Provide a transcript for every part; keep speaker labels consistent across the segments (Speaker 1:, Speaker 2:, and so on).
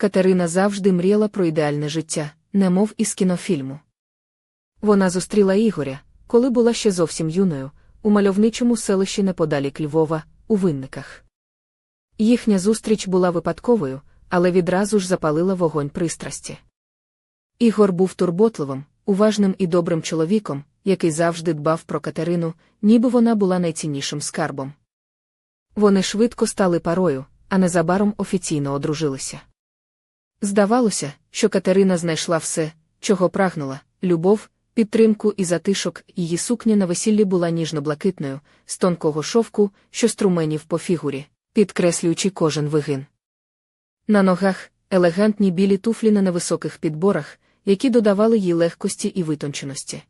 Speaker 1: Катерина завжди мріяла про ідеальне життя, немов із кінофільму. Вона зустріла Ігоря, коли була ще зовсім юною, у мальовничому селищі неподалік Львова, у винниках. Їхня зустріч була випадковою, але відразу ж запалила вогонь пристрасті. Ігор був турботливим, уважним і добрим чоловіком, який завжди дбав про Катерину, ніби вона була найціннішим скарбом. Вони швидко стали парою, а незабаром офіційно одружилися. Здавалося, що Катерина знайшла все, чого прагнула любов, підтримку і затишок, її сукня на весіллі була ніжно-блакитною, з тонкого шовку, що струменів по фігурі, підкреслюючи кожен вигин. На ногах елегантні білі туфлі на невисоких підборах, які додавали їй легкості і витонченості.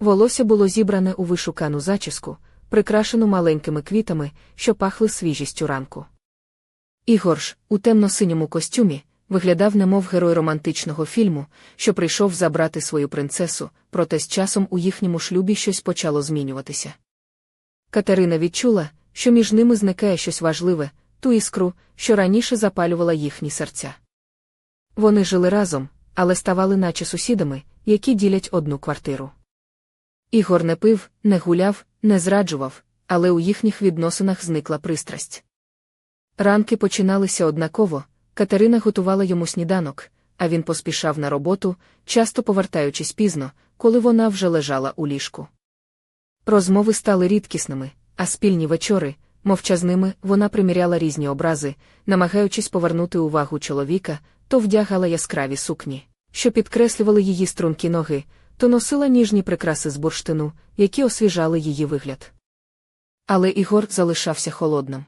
Speaker 1: Волосся було зібране у вишукану зачіску, прикрашену маленькими квітами, що пахли свіжістю ранку. Ігор ж, у темно-синьому костюмі, виглядав немов герой романтичного фільму, що прийшов забрати свою принцесу, проте з часом у їхньому шлюбі щось почало змінюватися. Катерина відчула, що між ними зникає щось важливе, ту іскру, що раніше запалювала їхні серця. Вони жили разом, але ставали наче сусідами, які ділять одну квартиру. Ігор не пив, не гуляв, не зраджував, але у їхніх відносинах зникла пристрасть. Ранки починалися однаково, Катерина готувала йому сніданок, а він поспішав на роботу, часто повертаючись пізно, коли вона вже лежала у ліжку. Розмови стали рідкісними, а спільні вечори, мовчазними, вона приміряла різні образи, намагаючись повернути увагу чоловіка, то вдягала яскраві сукні, що підкреслювали її стрункі ноги, то носила ніжні прикраси з бурштину, які освіжали її вигляд. Але Ігор залишався холодним.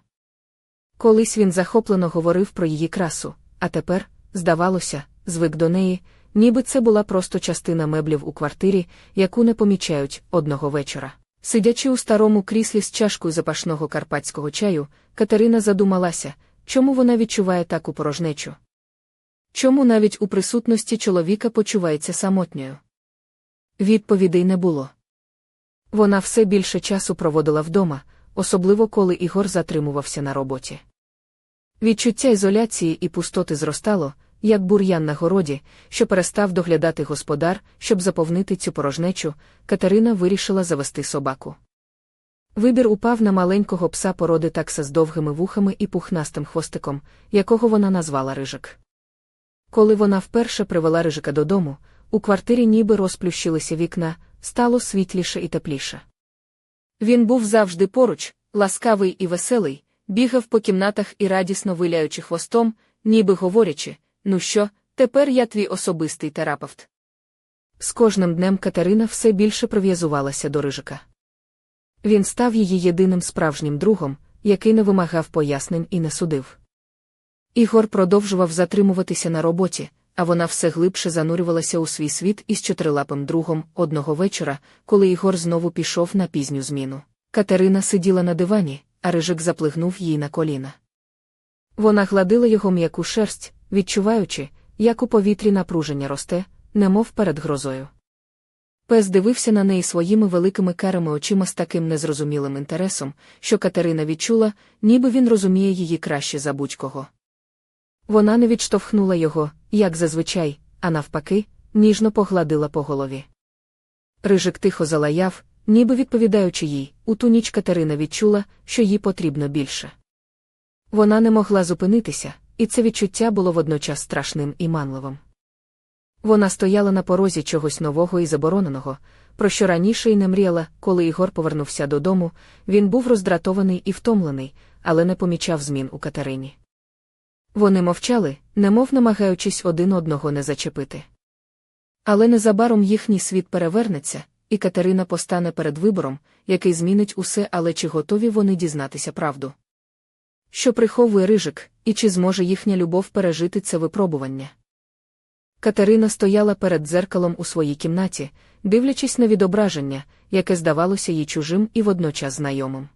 Speaker 1: Колись він захоплено говорив про її красу, а тепер, здавалося, звик до неї, ніби це була просто частина меблів у квартирі, яку не помічають одного вечора. Сидячи у старому кріслі з чашкою запашного карпатського чаю, Катерина задумалася, чому вона відчуває таку порожнечу. Чому навіть у присутності чоловіка почувається самотньою? Відповідей не було. Вона все більше часу проводила вдома, особливо коли Ігор затримувався на роботі. Відчуття ізоляції і пустоти зростало, як бур'ян на городі, що перестав доглядати господар, щоб заповнити цю порожнечу, Катерина вирішила завести собаку. Вибір упав на маленького пса породи такса з довгими вухами і пухнастим хвостиком, якого вона назвала Рижик. Коли вона вперше привела Рижика додому, у квартирі ніби розплющилися вікна, стало світліше і тепліше. Він був завжди поруч, ласкавий і веселий, бігав по кімнатах і радісно виляючи хвостом, ніби говорячи ну що, тепер я твій особистий терапевт. З кожним днем Катерина все більше прив'язувалася до рижика. Він став її єдиним справжнім другом, який не вимагав пояснень і не судив. Ігор продовжував затримуватися на роботі, а вона все глибше занурювалася у свій світ із чотирилапим другом одного вечора, коли Ігор знову пішов на пізню зміну. Катерина сиділа на дивані, а рижик заплигнув їй на коліна. Вона гладила його м'яку шерсть, відчуваючи, як у повітрі напруження росте, немов перед грозою. Пес дивився на неї своїми великими карими очима з таким незрозумілим інтересом, що Катерина відчула, ніби він розуміє її краще за будь-кого. Вона не відштовхнула його, як зазвичай, а навпаки, ніжно погладила по голові. Рижик тихо залаяв, ніби відповідаючи їй, у ту ніч Катерина відчула, що їй потрібно більше. Вона не могла зупинитися, і це відчуття було водночас страшним і манливим. Вона стояла на порозі чогось нового і забороненого, про що раніше й не мріяла, коли Ігор повернувся додому, він був роздратований і втомлений, але не помічав змін у Катерині. Вони мовчали, немов намагаючись один одного не зачепити. Але незабаром їхній світ перевернеться, і Катерина постане перед вибором, який змінить усе, але чи готові вони дізнатися правду? Що приховує рижик, і чи зможе їхня любов пережити це випробування? Катерина стояла перед дзеркалом у своїй кімнаті, дивлячись на відображення, яке здавалося їй чужим і водночас знайомим.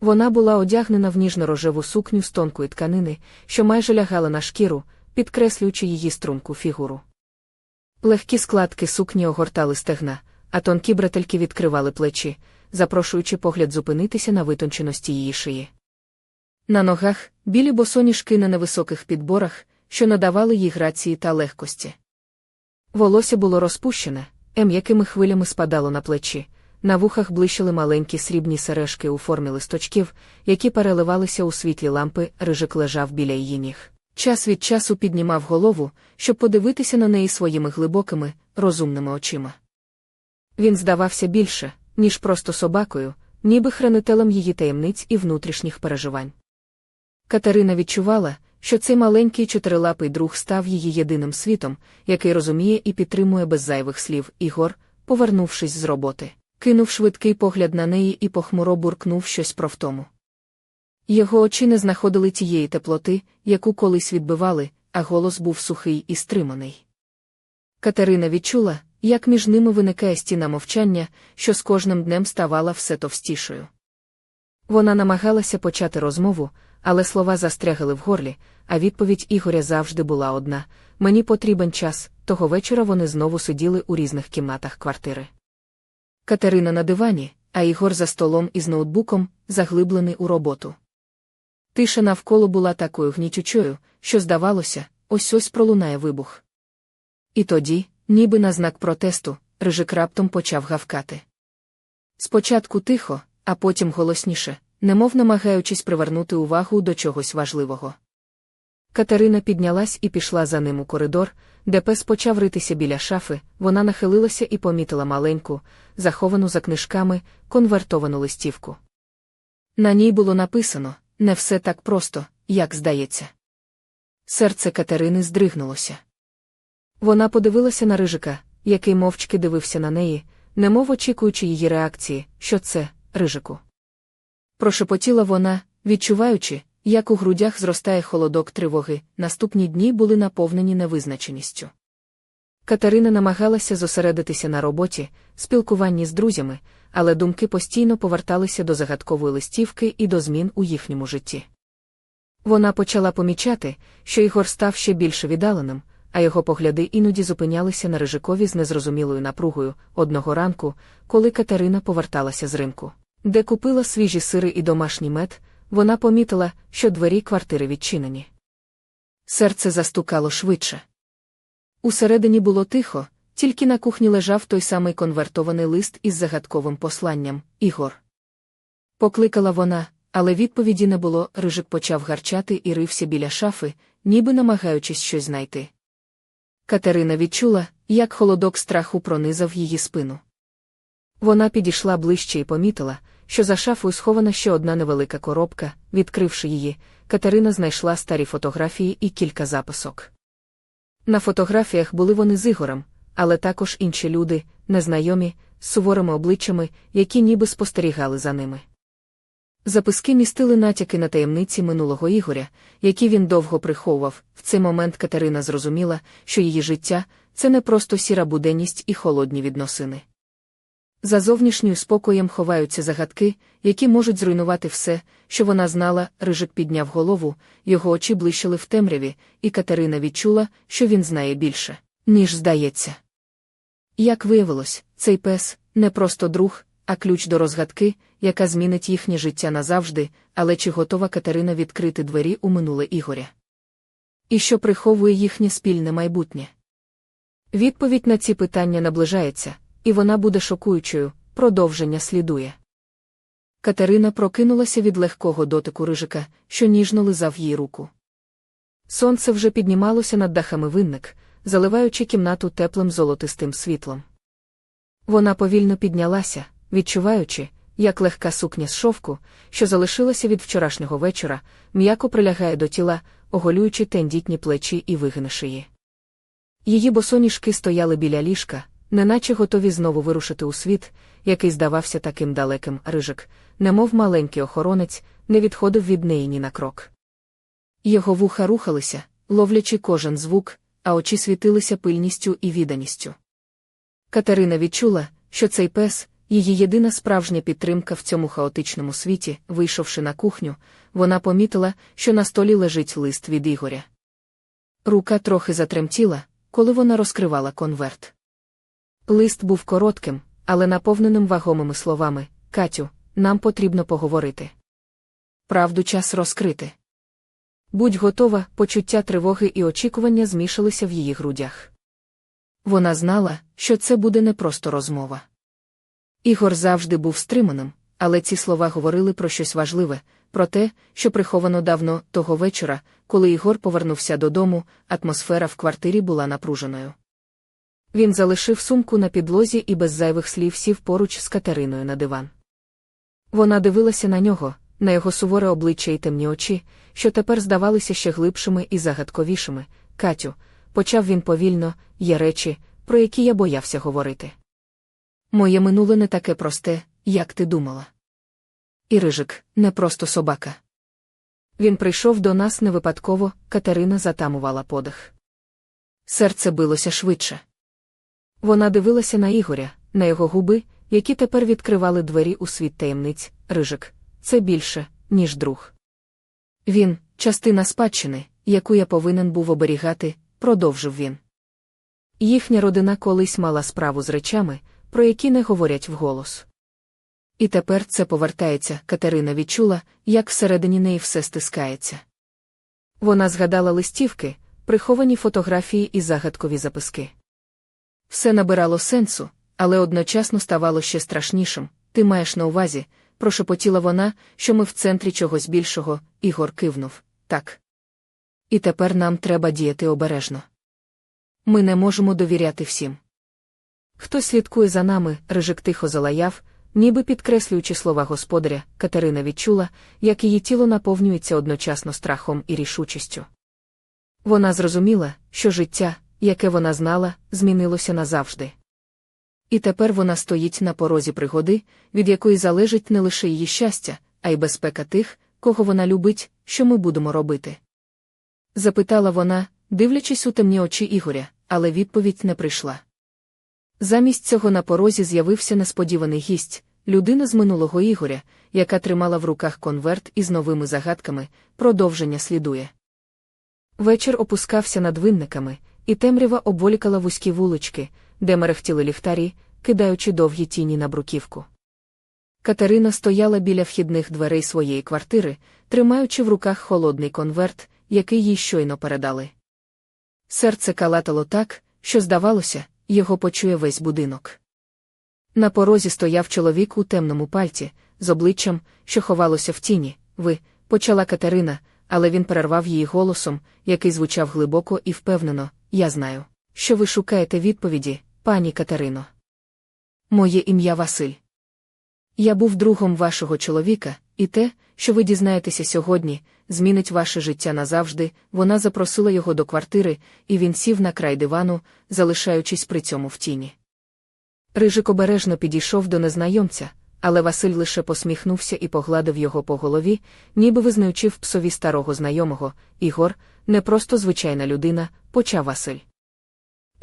Speaker 1: Вона була одягнена в ніжно-рожеву сукню з тонкої тканини, що майже лягала на шкіру, підкреслюючи її струнку фігуру. Легкі складки сукні огортали стегна, а тонкі бретельки відкривали плечі, запрошуючи погляд зупинитися на витонченості її шиї. На ногах білі босоніжки на невисоких підборах, що надавали їй грації та легкості. Волосся було розпущене, м'якими хвилями спадало на плечі, на вухах блищили маленькі срібні сережки у формі листочків, які переливалися у світлі лампи, рижик лежав біля її ніг. Час від часу піднімав голову, щоб подивитися на неї своїми глибокими, розумними очима. Він здавався більше, ніж просто собакою, ніби хранителем її таємниць і внутрішніх переживань. Катерина відчувала, що цей маленький чотирилапий друг став її єдиним світом, який розуміє і підтримує без зайвих слів Ігор, повернувшись з роботи, кинув швидкий погляд на неї і похмуро буркнув щось про втому. Його очі не знаходили тієї теплоти, яку колись відбивали, а голос був сухий і стриманий. Катерина відчула, як між ними виникає стіна мовчання, що з кожним днем ставала все товстішою. Вона намагалася почати розмову, але слова застрягали в горлі, а відповідь Ігоря завжди була одна мені потрібен час, того вечора вони знову сиділи у різних кімнатах квартири. Катерина на дивані, а Ігор за столом із ноутбуком, заглиблений у роботу. Тиша навколо була такою гнічучою, що, здавалося, ось ось пролунає вибух. І тоді, ніби на знак протесту, рижик раптом почав гавкати. Спочатку тихо, а потім голосніше, немов намагаючись привернути увагу до чогось важливого. Катерина піднялась і пішла за ним у коридор, де пес почав ритися біля шафи, вона нахилилася і помітила маленьку, заховану за книжками, конвертовану листівку. На ній було написано не все так просто, як здається. Серце Катерини здригнулося. Вона подивилася на рижика, який мовчки дивився на неї, немов очікуючи її реакції, що це, рижику. Прошепотіла вона, відчуваючи, як у грудях зростає холодок тривоги, наступні дні були наповнені невизначеністю. Катерина намагалася зосередитися на роботі, спілкуванні з друзями, але думки постійно поверталися до загадкової листівки і до змін у їхньому житті. Вона почала помічати, що Ігор став ще більше віддаленим, а його погляди іноді зупинялися на рижикові з незрозумілою напругою одного ранку, коли Катерина поверталася з ринку, де купила свіжі сири і домашній мед, вона помітила, що двері квартири відчинені. Серце застукало швидше. Усередині було тихо, тільки на кухні лежав той самий конвертований лист із загадковим посланням Ігор. Покликала вона, але відповіді не було, рижик почав гарчати і рився біля шафи, ніби намагаючись щось знайти. Катерина відчула, як холодок страху пронизав її спину. Вона підійшла ближче і помітила, що за шафою схована ще одна невелика коробка, відкривши її, Катерина знайшла старі фотографії і кілька записок. На фотографіях були вони з Ігорем, але також інші люди, незнайомі, з суворими обличчями, які ніби спостерігали за ними. Записки містили натяки на таємниці минулого Ігоря, які він довго приховував. В цей момент Катерина зрозуміла, що її життя це не просто сіра буденність і холодні відносини. За зовнішньою спокоєм ховаються загадки, які можуть зруйнувати все, що вона знала. Рижик підняв голову, його очі блищили в темряві, і Катерина відчула, що він знає більше, ніж здається. Як виявилось, цей пес не просто друг, а ключ до розгадки, яка змінить їхнє життя назавжди, але чи готова Катерина відкрити двері у минуле Ігоря? І що приховує їхнє спільне майбутнє? Відповідь на ці питання наближається, і вона буде шокуючою, продовження слідує. Катерина прокинулася від легкого дотику рижика, що ніжно лизав їй руку. Сонце вже піднімалося над дахами винник, заливаючи кімнату теплим золотистим світлом. Вона повільно піднялася, відчуваючи, як легка сукня з шовку, що залишилася від вчорашнього вечора, м'яко прилягає до тіла, оголюючи тендітні плечі і вигини шиї. Її босоніжки стояли біля ліжка, неначе готові знову вирушити у світ, який здавався таким далеким рижик, немов маленький охоронець, не відходив від неї ні на крок. Його вуха рухалися, ловлячи кожен звук, а очі світилися пильністю і відданістю. Катерина відчула, що цей пес, її єдина справжня підтримка в цьому хаотичному світі, вийшовши на кухню, вона помітила, що на столі лежить лист від Ігоря. Рука трохи затремтіла, коли вона розкривала конверт. Лист був коротким, але наповненим вагомими словами Катю, нам потрібно поговорити. Правду час розкрити. Будь готова, почуття тривоги і очікування змішалися в її грудях. Вона знала, що це буде не просто розмова. Ігор завжди був стриманим, але ці слова говорили про щось важливе, про те, що приховано давно того вечора, коли Ігор повернувся додому, атмосфера в квартирі була напруженою. Він залишив сумку на підлозі і без зайвих слів сів поруч з Катериною на диван. Вона дивилася на нього, на його суворе обличчя і темні очі, що тепер здавалися ще глибшими і загадковішими. Катю, почав він повільно, є речі, про які я боявся говорити. Моє минуле не таке просте, як ти думала. І рижик не просто собака. Він прийшов до нас не випадково, Катерина затамувала подих. Серце билося швидше. Вона дивилася на Ігоря, на його губи, які тепер відкривали двері у світ таємниць, рижик. Це більше, ніж друг. Він частина спадщини, яку я повинен був оберігати, продовжив він. Їхня родина колись мала справу з речами, про які не говорять вголос. І тепер це повертається, Катерина відчула, як всередині неї все стискається. Вона згадала листівки, приховані фотографії і загадкові записки. Все набирало сенсу, але одночасно ставало ще страшнішим. Ти маєш на увазі, прошепотіла вона, що ми в центрі чогось більшого, Ігор кивнув так. І тепер нам треба діяти обережно. Ми не можемо довіряти всім. Хто слідкує за нами, рижик тихо залаяв, ніби підкреслюючи слова господаря, Катерина відчула, як її тіло наповнюється одночасно страхом і рішучістю. Вона зрозуміла, що життя, яке вона знала, змінилося назавжди. І тепер вона стоїть на порозі пригоди, від якої залежить не лише її щастя, а й безпека тих, кого вона любить, що ми будемо робити. Запитала вона, дивлячись у темні очі Ігоря, але відповідь не прийшла. Замість цього на порозі з'явився несподіваний гість, людина з минулого Ігоря, яка тримала в руках конверт із новими загадками, продовження слідує. Вечір опускався над винниками, і темрява обволікала вузькі вулички, де мерехтіли ліхтарі, кидаючи довгі тіні на бруківку. Катерина стояла біля вхідних дверей своєї квартири, тримаючи в руках холодний конверт, який їй щойно передали. Серце калатало так, що, здавалося, його почує весь будинок. На порозі стояв чоловік у темному пальті, з обличчям, що ховалося в тіні. Ви, почала Катерина, але він перервав її голосом, який звучав глибоко і впевнено: Я знаю, що ви шукаєте відповіді, пані Катерино. Моє ім'я Василь. Я був другом вашого чоловіка, і те, що ви дізнаєтеся сьогодні, змінить ваше життя назавжди. Вона запросила його до квартири, і він сів на край дивану, залишаючись при цьому в тіні. Рижик обережно підійшов до незнайомця, але Василь лише посміхнувся і погладив його по голові, ніби визнаючи псові старого знайомого. Ігор, не просто звичайна людина, почав Василь.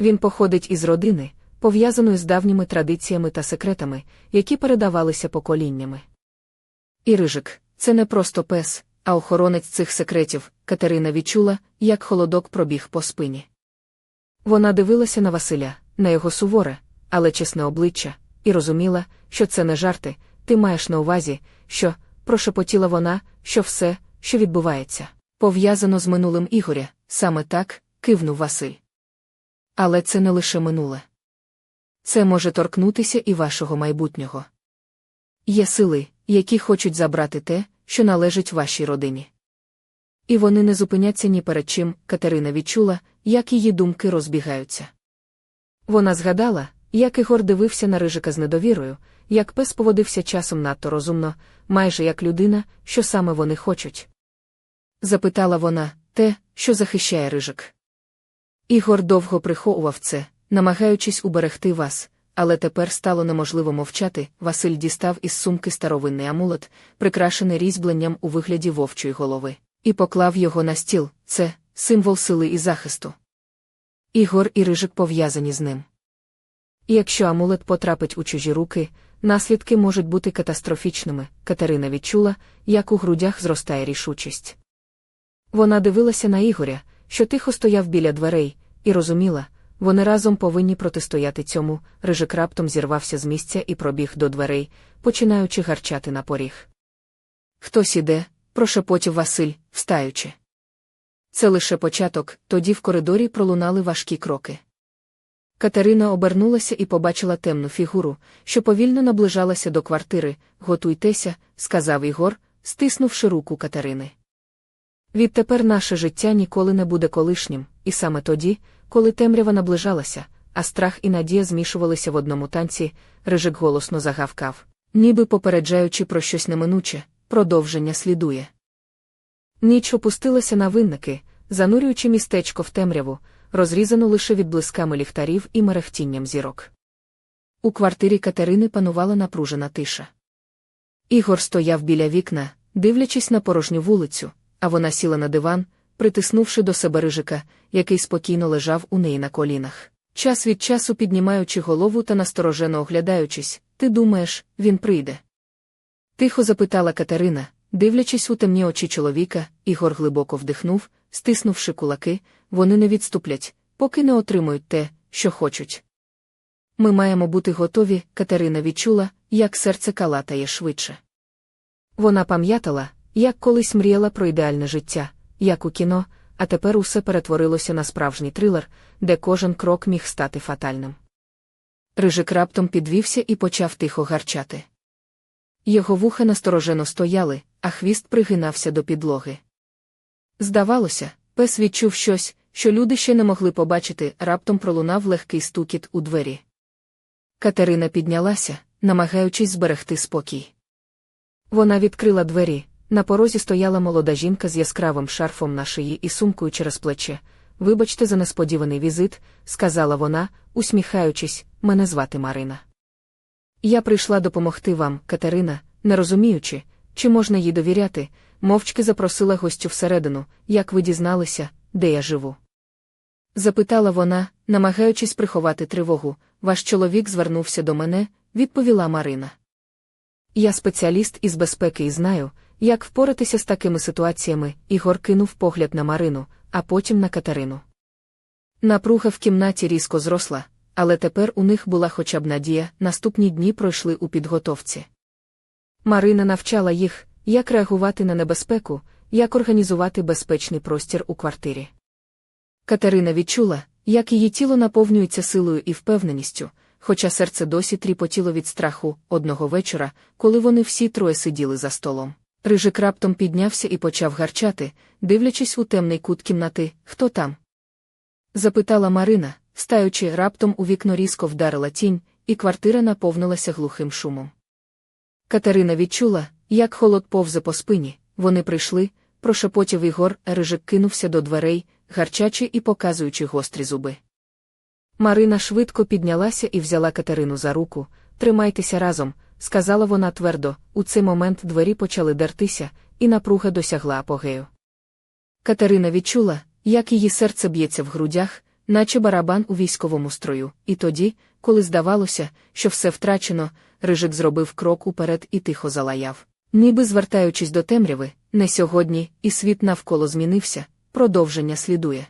Speaker 1: Він походить із родини, пов'язаної з давніми традиціями та секретами, які передавалися поколіннями. І Рижик це не просто пес, а охоронець цих секретів, Катерина відчула, як холодок пробіг по спині. Вона дивилася на Василя, на його суворе, але чесне обличчя, і розуміла, що це не жарти, ти маєш на увазі, що, прошепотіла вона, що все, що відбувається, пов'язано з минулим Ігоря, саме так, кивнув Василь. Але це не лише минуле. Це може торкнутися і вашого майбутнього. Є сили, які хочуть забрати те, що належить вашій родині. І вони не зупиняться ні перед чим, Катерина відчула, як її думки розбігаються. Вона згадала, як Ігор дивився на рижика з недовірою, як пес поводився часом надто розумно, майже як людина, що саме вони хочуть. Запитала вона те, що захищає рижик. Ігор довго приховував це, намагаючись уберегти вас, але тепер стало неможливо мовчати. Василь дістав із сумки старовинний амулет, прикрашений різьбленням у вигляді вовчої голови, і поклав його на стіл це символ сили і захисту. Ігор і рижик пов'язані з ним. І якщо амулет потрапить у чужі руки, наслідки можуть бути катастрофічними. Катерина відчула, як у грудях зростає рішучість. Вона дивилася на Ігоря, що тихо стояв біля дверей, і розуміла, вони разом повинні протистояти цьому. Рижик раптом зірвався з місця і пробіг до дверей, починаючи гарчати на поріг. Хтось іде, прошепотів Василь, встаючи. Це лише початок, тоді в коридорі пролунали важкі кроки. Катерина обернулася і побачила темну фігуру, що повільно наближалася до квартири. Готуйтеся, сказав Ігор, стиснувши руку Катерини. Відтепер наше життя ніколи не буде колишнім, і саме тоді, коли темрява наближалася, а страх і надія змішувалися в одному танці, рижик голосно загавкав, ніби попереджаючи про щось неминуче, продовження слідує. Ніч опустилася на винники, занурюючи містечко в темряву, розрізану лише відблисками ліхтарів і мерехтінням зірок. У квартирі Катерини панувала напружена тиша. Ігор стояв біля вікна, дивлячись на порожню вулицю, а вона сіла на диван, притиснувши до себе рижика, який спокійно лежав у неї на колінах. Час від часу піднімаючи голову та насторожено оглядаючись, ти думаєш, він прийде? Тихо запитала Катерина, дивлячись у темні очі чоловіка, Ігор глибоко вдихнув, стиснувши кулаки, вони не відступлять, поки не отримують те, що хочуть. Ми маємо бути готові, Катерина відчула, як серце калатає швидше. Вона пам'ятала, як колись мріяла про ідеальне життя, як у кіно, а тепер усе перетворилося на справжній трилер, де кожен крок міг стати фатальним. Рижик раптом підвівся і почав тихо гарчати. Його вуха насторожено стояли, а хвіст пригинався до підлоги. Здавалося, пес відчув щось, що люди ще не могли побачити, раптом пролунав легкий стукіт у двері. Катерина піднялася, намагаючись зберегти спокій. Вона відкрила двері, на порозі стояла молода жінка з яскравим шарфом на шиї і сумкою через плече. Вибачте за несподіваний візит, сказала вона, усміхаючись, мене звати Марина. Я прийшла допомогти вам, Катерина, не розуміючи, чи можна їй довіряти, мовчки запросила гостю всередину, як ви дізналися, де я живу. Запитала вона, намагаючись приховати тривогу, ваш чоловік звернувся до мене, відповіла Марина. Я спеціаліст із безпеки і знаю, як впоратися з такими ситуаціями, Ігор кинув погляд на Марину, а потім на Катерину. Напруга в кімнаті різко зросла, але тепер у них була хоча б надія, наступні дні пройшли у підготовці. Марина навчала їх, як реагувати на небезпеку, як організувати безпечний простір у квартирі. Катерина відчула, як її тіло наповнюється силою і впевненістю, хоча серце досі тріпотіло від страху одного вечора, коли вони всі троє сиділи за столом. Рижик раптом піднявся і почав гарчати, дивлячись у темний кут кімнати, хто там? запитала Марина, стаючи, раптом у вікно різко вдарила тінь, і квартира наповнилася глухим шумом. Катерина відчула, як холод повзе по спині, вони прийшли, прошепотів Ігор, Рижик кинувся до дверей, гарчачи і показуючи гострі зуби. Марина швидко піднялася і взяла Катерину за руку. Тримайтеся разом, сказала вона твердо, у цей момент двері почали дертися, і напруга досягла апогею. Катерина відчула, як її серце б'ється в грудях, наче барабан у військовому строю, і тоді, коли здавалося, що все втрачено, Рижик зробив крок уперед і тихо залаяв. Ніби звертаючись до темряви, не сьогодні, і світ навколо змінився, продовження слідує.